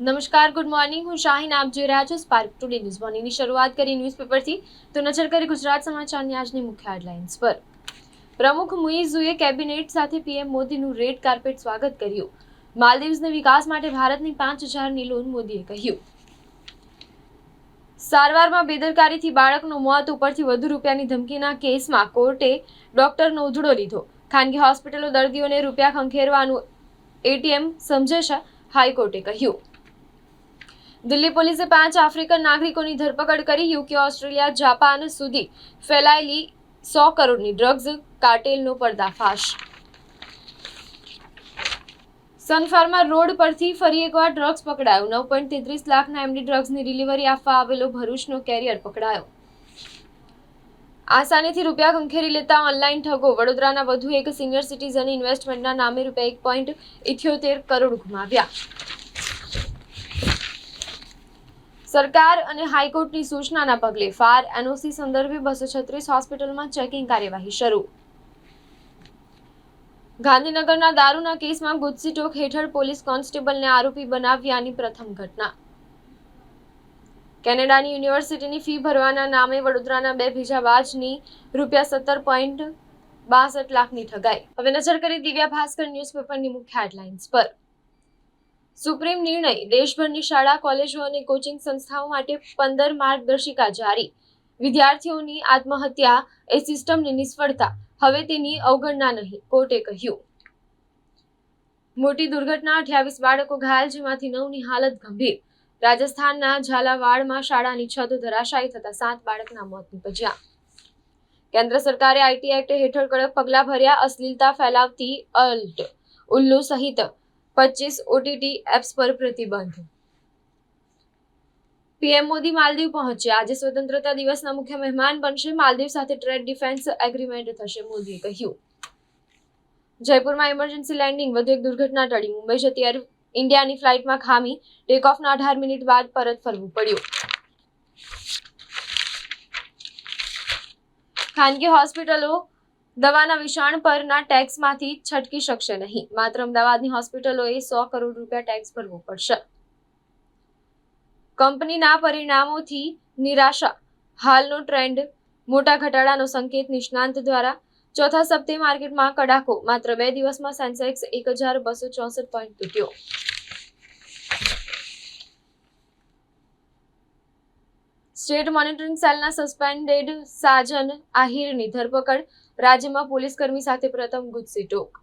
નમસ્કાર, good morning. હું શાહીન, આપ જોઈ રહ્યા છો સ્પાર્ક ટુડે ન્યૂઝ મોર્નિંગની શરૂઆત કરી ન્યૂઝપેપરથી તો નજર કરી ગુજરાત સમાચારની આજની મુખ્ય હેડલાઇન્સ પર. પ્રમુખ મુઇઝુએ કેબિનેટ સાથે પીએમ મોદીનું રેડ કાર્પેટ સ્વાગત કર્યું. માલદીવ્સને વિકાસ માટે ભારતની પાંચ હજારની લોન મોદીએ કહ્યું. સારવારમાં બેદરકારીથી બાળકનું મોત ઉપરથી વધુ રૂપિયાની ધમકીના કેસમાં કોર્ટે ડોક્ટરનો ઉધડો લીધો. ખાનગી હોસ્પિટલો દર્દીઓને રૂપિયા ખંખેરવાનું એટીએમ સમજે છે, હાઈકોર્ટે કહ્યું. દિલ્હી પોલીસે પાંચ આફ્રિકન નાગરિકોની ધરપકડ કરી યુકે, ઓસ્ટ્રેલિયા, જાપાન સુધી ફેલાયેલી સો કરોડની ડ્રગ્સ કાર્ટેલનો પર્દાફાશ. સનફાર્મા રોડ પરથી ફરી એકવાર ડ્રગ્સ પકડાયો. નવ પોઈન્ટ તેત્રીસ લાખના એમડી ડ્રગ્સની ડિલિવરી આપવા આવેલો ભરૂચનો કેરિયર પકડાયો. આસાનીથી રૂપિયા ખંખેરી લેતા ઓનલાઈન ઠગો. વડોદરાના વધુ એક સિનિયર સિટીઝન ઇન્વેસ્ટમેન્ટના નામે રૂપિયા એક પોઈન્ટ ઇથ્યોતેર કરોડ ગુમાવ્યા. સરકાર અને હાઈકોર્ટની સૂચનાના પગલે ફાર એનઓસી સંદર્ભે બસો છત્રીસ હોસ્પિટલમાં ચેકિંગ કાર્યવાહી શરૂ. ગાંધીનગરના દારૂના કેસમાં ગુજસીટોક હેઠળ પોલીસ કોન્સ્ટેબલને આરોપી બનાવ્યાની પ્રથમ ઘટના. કેનેડાની યુનિવર્સિટીની ફી ભરવાના નામે વડોદરાના બે ભીજાબાજની રૂપિયા સત્તર પોઈન્ટ બાસઠ લાખની ઠગાઈ. હવે નજર કરી દિવ્યા ભાસ્કર ન્યૂઝપેપરની મુખ્ય હેડલાઇન્સ પર. સુપ્રીમ નિર્ણય દેશભરની શાળા, કોલેજો અને કોચિંગ સંસ્થાઓ માટે પંદર માર્ગદર્શિકા જારી. વિદ્યાર્થીઓની આત્મહત્યા એ સિસ્ટમની નિષ્ફળતા. હવે તેની અવગણના નહીં, કોર્ટે કહ્યું. મોટી દુર્ઘટના, અઠ્યાવીસ બાળકો ઘાયલ, જેમાંથી નવની હાલત ગંભીર. રાજસ્થાનના ઝાલાવાડમાં શાળાની છત ધરાશાયી થતા સાત બાળકના મોત નીપજ્યા. કેન્દ્ર સરકારે આઈટી એક્ટ હેઠળ કડક પગલાં ભર્યા, અશ્લીલતા ફેલાવતી અલ્ટ ઉલ્લુ સહિત પચીસ ઓટીટી એપ્સ પર પ્રતિબંધ. પીએમ મોદી માલદીવ પહોંચ્યા. આજે સ્વતંત્રતા દિવસના મુખ્ય મહેમાન બનશે. માલદીવ સાથે ટ્રેડ ડિફેન્સ એગ્રીમેન્ટ થશે, મોદીએ કહ્યું. જયપુરમાં ઇમરજન્સી લેન્ડિંગ વધુ એક દુર્ઘટના ટળી. મુંબઈ જતી એર ઇન્ડિયાની ફ્લાઇટમાં ખામી. ટેક ઓફના અઢાર મિનિટ બાદ પરત ફરવું પડ્યું. ખાનગી હોસ્પિટલો દવાના વિષાણ પરના ટેક્સમાંથી છટકી શકશે નહીં. માત્ર અમદાવાદની હોસ્પિટલોએ સો કરોડ રૂપિયા ટેક્સ ભરવો પડશે. કંપનીના પરિણામોથી નિરાશા. હાલનો ટ્રેન્ડ મોટા ઘટાડાનો સંકેત નિષ્ણાંત દ્વારા. ચોથા સપ્તાહે માર્કેટમાં કડાકો. માત્ર બે દિવસમાં સેન્સેક્સ એક હજાર બસો ચોસઠ પોઈન્ટ તૂટ્યો. સ્ટેટ મોનિટરિંગ સેલના સસ્પેન્ડેડ સાજન આહિરની ધરપકડ, રાજ્યમાં પોલીસકર્મી સાથે પ્રથમ ગુજસી ટોક.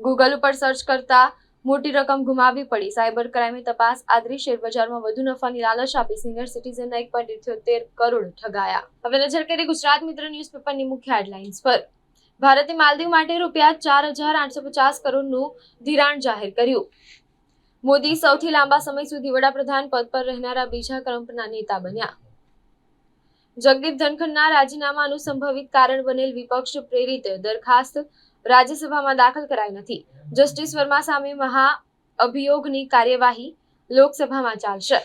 ગૂગલ ઉપર સર્ચ કરતા મોટી રકમ ગુમાવી પડી. સાયબર ક્રાઇમે તપાસ આદરી શેરબજારમાં વધુ નફાની લાલચ આપી સિનિયર સિટીઝનના એક પોઈન્ટ ઇઠ્યોતેર કરોડ ઠગાયા. હવે નજર કરી ગુજરાત મિત્ર ન્યૂઝપેપરની મુખ્ય હેડલાઇન્સ પર. ભારતે માલદીવ માટે રૂપિયા ચાર હજાર આઠસો પચાસ કરોડનું ધિરાણ જાહેર કર્યું. મોદી સૌથી લાંબા સમય સુધી વડાપ્રધાન પદ પર રહેનારા બીજા ક્રમના નેતા બન્યા. જગદીપ ધનખડના રાજીનામાનું સંભવિત કારણ બનેલ વિપક્ષ પ્રેરિત દરખાસ્ત રાજ્યસભામાં દાખલ કરાઈ નથી. જસ્ટિસ વર્મા સામે મહા અભિયોગની કાર્યવાહી લોકસભામાં ચાલશે.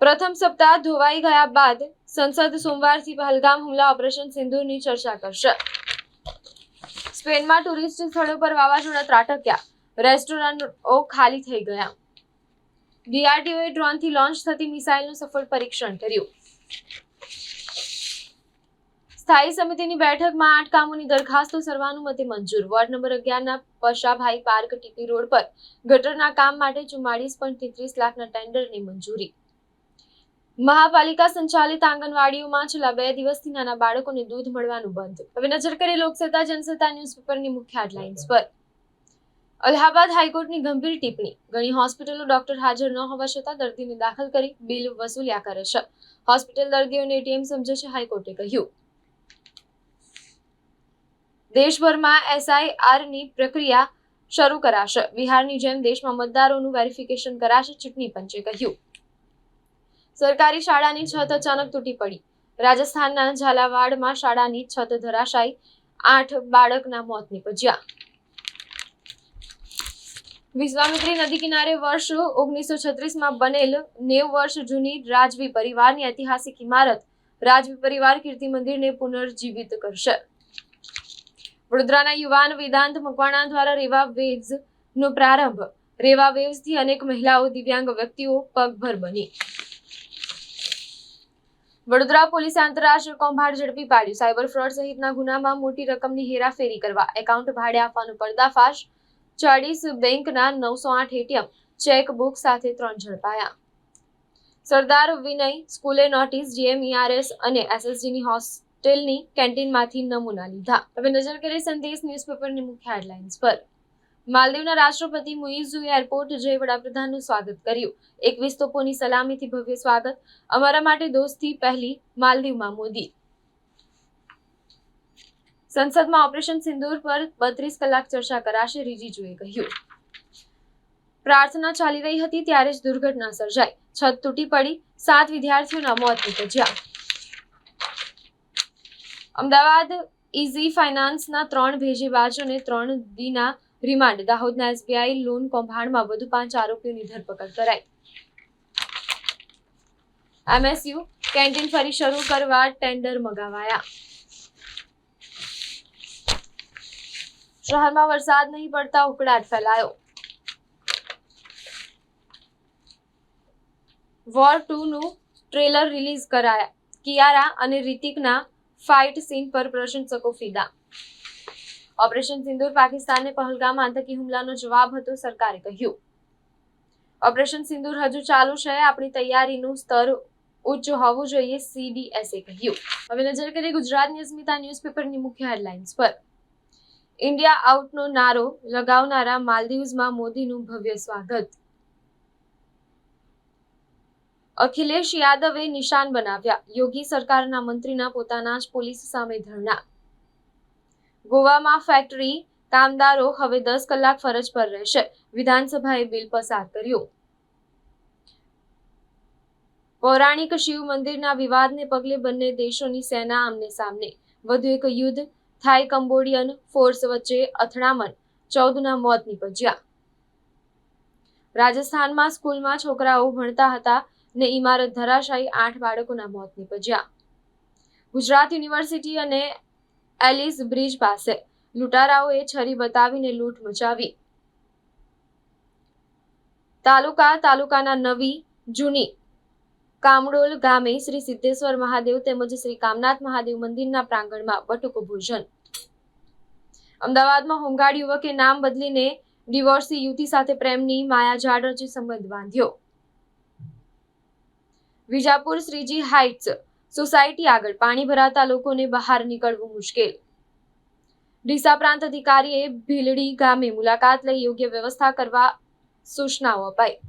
પ્રથમ સપ્તાહ ધોવાઈ ગયા બાદ સંસદ સોમવારથી પહલગામ હુમલા ઓપરેશન સિંધુની ચર્ચા કરશે. સ્પેનમાં ટુરિસ્ટ સ્થળો પર વાવાઝોડા ત્રાટક્યા. રેસ્ટોરન્ટો ખાલી થઈ ગયા. ડીઆરડીઓએ ડ્રોનથી લોન્ચ થતી મિસાઇલનું સફળ પરીક્ષણ કર્યું. સ્થાયી સમિતિની બેઠકમાં આઠ કામોની દરખાસ્તો સર્વાનુમતે મંજૂર. વોર્ડ નંબર અગિયારના પશાભાઈ પાર્ક ટીપી રોડ પર ગટરના કામ માટે ચુમ્માળીસ પોઈન્ટ તેત્રીસ લાખના ટેન્ડરની મંજૂરી. મહાપાલિકા સંચાલિત આંગણવાડીઓમાં છેલ્લા બે દિવસથી નાના બાળકોને દૂધ મળવાનું બંધ. હવે નજર કરીએ લોકસત્તા, જનસત્તા ન્યૂઝપેપરની મુખ્ય હેડલાઇન્સ પર. અલ્હાબાદ હાઈકોર્ટની ગંભીર ટિપ્પણી. ઘણી હોસ્પિટલો ડોક્ટર હાજર ન હોવા છતાં દર્દીને દાખલ કરી બિલ વસૂલ્યા કરે છે. હોસ્પિટલ દર્દીઓને એટીએમ સમજે છે હાઈકોર્ટે કહ્યું. દેશભરમાં એસઆઈઆરની પ્રક્રિયા શરૂ કરાશે. બિહારની જેમ દેશમાં મતદારોનું વેરિફિકેશન કરાશે, ચૂંટણી પંચે કહ્યું. સરકારી શાળાની છત અચાનક તૂટી પડી. રાજસ્થાનના ઝાલાવાડમાં શાળાની છત ધરાશાયી આઠ બાળકના મોત નીપજ્યા. વિશ્વામિત્રી નદી કિનારે વર્ષ ઓગણીસો છત્રીસમાં બનેલ નેવ વર્ષ જૂની રાજવી પરિવારની ઐતિહાસિક ઇમારત રાજવી પરિવાર કીર્તિ મંદિરને પુનર્જીવિત કરશે. વડોદરાના યુવાન વેદાંત મકવાણા દ્વારા રેવા વેઝ નો પ્રારંભ. રેવા વેવ્સથી અનેક મહિલાઓ દિવ્યાંગ વ્યક્તિઓ પગભર બની. વડોદરા પોલીસે આંતરરાષ્ટ્રીય કૌભાંડ ઝડપી પાડ્યું. સાયબર ફ્રોડ સહિતના ગુનામાં મોટી રકમની હેરાફેરી કરવા એકાઉન્ટ ભાડે આપવાનો પર્દાફાશ. ચાળીસ બેંકના નવસો આઠ એટીએમ, ચેકબુક સાથે ત્રણ ઝડપાયા. સરદાર વિનય સ્કૂલે નોટિસ, જીએમઈઆરએસ અને એસએસજીની હોસ્ટેલની કેન્ટીનમાંથી નમૂના લીધા. હવે નજર કરીએ સંદેશ ન્યૂઝપેપરની મુખ્ય હેડલાઇન્સ પર. માલદીવના રાષ્ટ્રપતિ મુઇઝુએ એરપોર્ટ જઈ વડાપ્રધાનનું સ્વાગત કર્યું. એકવીસ તોપોની સલામીથી ભવ્ય સ્વાગત અમારા માટે દોસ્તી પહેલી માલદીવમાં મોદી. સંસદમાં ઓપરેશન સિંદૂર પર બત્રીસ કલાક ચર્ચા કરાશે રિજિજુએ કહ્યું. પ્રાર્થના ચાલી રહી હતી ત્યારે જ દુર્ઘટના સર્જાઈ. છત તૂટી પડી. સાત વિદ્યાર્થીઓના મોત નીપજ્યા. અમદાવાદ ઇઝી ફાઇનાન્સના ત્રણ ભેજીબાજોને ત્રણ દીના રિમાન્ડ, દાહોદના એસબીઆઈ લોન કૌભાંડમાં વધુ પાંચ આરોપીઓની ધરપકડ કરાઈ. એમએસયુ કેન્ટીન ફરી શરૂ કરવા ટેન્ડર મગાવાયા. શહેરમાં વરસાદ નહીં પડતા ઉકળાટ ફેલાયો. વોર ટુ નું ટ્રેલર રિલીઝ કરાયા. કિયારા અને રિતિકના ફાઇટ સીન પર પ્રશંસકો ફિદા. ઓપરેશન સિંદૂર પાકિસ્તાનને પહલગામ આતંકી હુમલાનો જવાબ હતો, સરકારે કહ્યું. ઓપરેશન સિંદૂર હજુ ચાલુ છે, આપણી તૈયારીનું સ્તર ઉચ્ચ હોવું જોઈએ, સીડીએસએ કહ્યું. હવે નજર કરીએ ગુજરાતની અસ્મિતા ન્યૂઝપેપરની મુખ્ય હેડલાઇન્સ પર. ઇન્ડિયા આઉટનો નારો લગાવનારા માલદીવ્સમાં મોદીનું ભવ્ય સ્વાગત. અખિલેશ યાદવે નિશાન બનાવ્યા. યોગી સરકારના મંત્રીના પોતાના જ પોલીસ સામે ધરણા. ગોવામાં ફેક્ટરી કામદારો હવે દસ કલાક ફરજ પર રહેશે. વિધાનસભાએ બિલ પસાર કર્યું. પૌરાણિક શિવ મંદિરના વિવાદને પગલે બંને દેશોની સેના આમને સામને. વધુ એક યુદ્ધ, થાઈ કંબોડિયન ફોર્સ વચ્ચે અથડામણ, ચૌદના મોત નીપજ્યા. રાજસ્થાનમાં સ્કૂલમાં છોકરાઓ ભણતા હતા ને ઇમારત ધરાશાયી આઠ બાળકોના મોત નીપજ્યા. ગુજરાત યુનિવર્સિટી અને એલિસ બ્રિજ પાસે. લૂંટારાઓએ છરી બતાવીને લૂંટ મચાવી. તાલુકા તાલુકાના નવી, જૂની કામડોલ ગામે શ્રી સિદ્ધેશ્વર મહાદેવ તેમજ શ્રી કામનાથ મહાદેવ મંદિરના પ્રાંગણમાં બટુક ભોજન. અમદાવાદમાં હોમગાર્ડ યુવકે નામ બદલીને ડિવોર્સી યુવતી સાથે પ્રેમની માયાજાળ રચી સંબંધ બાંધ્યો. વિજાપુર શ્રીજી હાઇટ્સ સોસાયટી આગળ પાણી ભરાતા લોકોને બહાર નીકળવું મુશ્કેલ. ડીસા પ્રાંત અધિકારીએ ભીલડી ગામે મુલાકાત લઈ યોગ્ય વ્યવસ્થા કરવા સૂચનાઓ અપાઈ.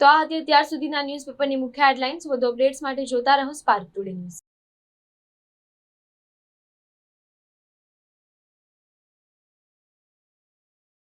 તો આ હતી અત્યાર સુધીના ન્યૂઝપેપરની મુખ્ય હેડલાઇન્સ. વધુ અપડેટ્સ માટે જોતા રહો સ્પાર્ક ટુડે ન્યૂઝ.